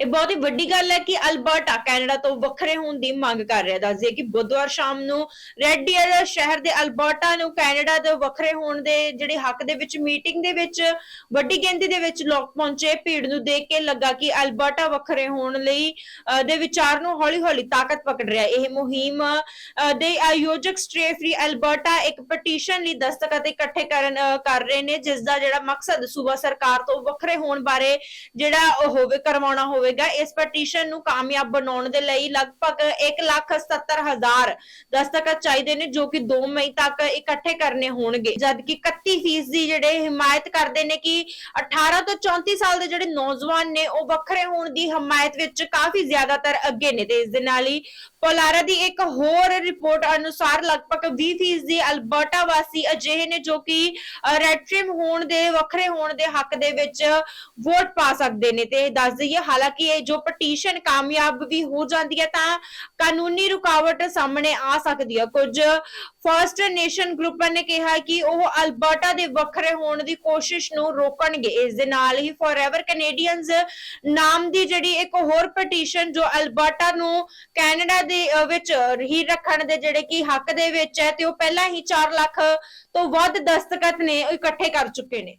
ਇਹ ਬਹੁਤ ਹੀ ਵੱਡੀ ਗੱਲ ਹੈ ਕਿ ਅਲਬਰਟਾ, ਕੈਨੇਡਾ ਤੋਂ ਵੱਖਰੇ ਹੋਣ ਦੀ ਮੰਗ ਕਰ ਰਿਹਾ ਦੱਸਦੇ ਕਿ ਬੁੱਧਵਾਰ ਸ਼ਾਮ ਨੂੰ ਰੈੱਡ ਡੀਅਰ ਸ਼ਹਿਰ ਦੇ ਅਲਬਰਟਾ ਨੂੰ ਕੈਨੇਡਾ ਤੋਂ ਵੱਖਰੇ ਹੋਣ ਦੇ ਜਿਹੜੇ ਹੱਕ ਦੇ ਵਿੱਚ ਮੀਟਿੰਗ ਦੇ ਵਿੱਚ ਵੱਡੀ ਗਿਣਤੀ ਦੇ ਵਿੱਚ ਲੋਕ ਪਹੁੰਚੇ। ਭੀੜ ਨੂੰ ਦੇਖ ਕੇ ਲੱਗਾ ਕਿ ਅਲਬਰਟਾ ਵੱਖਰੇ ਹੋਣ ਲਈ ਦੇ ਵਿਚਾਰ ਨੂੰ ਹੌਲੀ-ਹੌਲੀ ਤਾਕਤ ਪਕੜ ਰਿਹਾ ਇਹ ਮੁਹਿੰਮ ਦੇ ਆਯੋਜਕ ਸਟ੍ਰੇਫਰੀ ਅਲਬਰਟਾ ਇੱਕ ਪਟੀਸ਼ਨ ਲਈ ਦਸਤਖਤ ਇਕੱਠੇ ਕਰਨ ਕਰ ਰਹੇ ਨੇ ਜਿਸ ਦਾ ਜਿਹੜਾ ਮਕਸਦ ਸੂਬਾ ਸਰਕਾਰ ਤੋਂ ਵੱਖਰੇ ਹੋਣ ਬਾਰੇ ਜਿਹੜਾ ਹੋਵੇ, ਕਰਵਾਉਣਾ ਹੋਵੇ। ਹੋਵੇਗਾ। ਇਸ ਪਟੀਸ਼ਨ ਨੂੰ ਕਾਮਯਾਬ ਬਣਾਉਣ ਦੇ ਲਈ ਲਗਭਗ 177000 ਦਸਤਖਤ ਚਾਹੀਦੇ ਨੇ, ਜੋ ਕਿ 2 ਮਈ ਤੱਕ ਇਕੱਠੇ ਕਰਨੇ ਹੋਣਗੇ। ਜਦਕਿ 31% ਦੀ ਜਿਹੜੇ ਹਮਾਇਤ ਕਰਦੇ ਨੇ ਕਿ 18 ਤੋਂ 34 ਸਾਲ ਦੇ ਜਿਹੜੇ ਨੌਜਵਾਨ ਨੇ, ਉਹ ਵੱਖਰੇ ਹੋਣ ਦੀ ਹਮਾਇਤ ਵਿੱਚ ਕਾਫੀ ਜ਼ਿਆਦਾਤਰ ਅੱਗੇ ਨੇ। ਤੇ ਇਸ ਦੇ ਨਾਲ ਹੀ ਪੋਲਾਰਾ ਦੀ ਇੱਕ ਹੋਰ ਰਿਪੋਰਟ ਅਨੁਸਾਰ ਲਗਭਗ 20% ਦੀ ਅਲਬਰਟਾ ਵਾਸੀ ਅਜਿਹੇ ਨੇ, ਜੋ ਕਿ ਰੈਡ ਹੋਣ ਦੇ, ਵੱਖਰੇ ਹੋਣ ਦੇ ਹੱਕ ਦੇ ਵਿੱਚ ਵੋਟ ਪਾ ਸਕਦੇ ਨੇ। ਤੇ ਦੱਸ ਦਈਏ, ਹਾਲਾਂਕਿ ਇਹ ਜੋ ਪਟੀਸ਼ਨ ਕਾਮਯਾਬ ਵੀ ਹੋ ਜਾਂਦੀ ਹੈ ਤਾਂ ਕਾਨੂੰਨੀ ਰੁਕਾਵਟ ਸਾਹਮਣੇ ਆ ਸਕਦੀ ਹੈ। ਕੁਝ ਫਰਸਟ ਨੇਸ਼ਨ ਗਰੁੱਪਾਂ ਨੇ ਕਿਹਾ ਕਿ ਉਹ ਅਲਬਰਟਾ ਦੇ ਵੱਖਰੇ ਹੋਣ ਦੀ ਕੋਸ਼ਿਸ਼ ਨੂੰ ਰੋਕਣਗੇ। ਇਸ ਦੇ ਨਾਲ ਹੀ ਫੋਰਐਵਰ ਕੈਨੇਡੀਅਨਸ ਨਾਮ ਦੀ ਜਿਹੜੀ ਇੱਕ ਹੋਰ ਪਟੀਸ਼ਨ ਜੋ ਅਲਬਰਟਾ ਨੂੰ ਕੈਨੇਡਾ ਦੇ ਵਿੱਚ ਹੀ ਰੱਖਣ ਦੇ ਜਿਹੜੇ ਕਿ ਹੱਕ ਦੇ ਵਿੱਚ ਹੈ ਤੇ ਉਹ ਪਹਿਲਾਂ ਹੀ 4 ਲੱਖ ਤੋਂ ਵੱਧ ਦਸਤਖਤ ਨੇ, ਇਕੱਠੇ ਕਰ ਚੁੱਕੇ ਨੇ।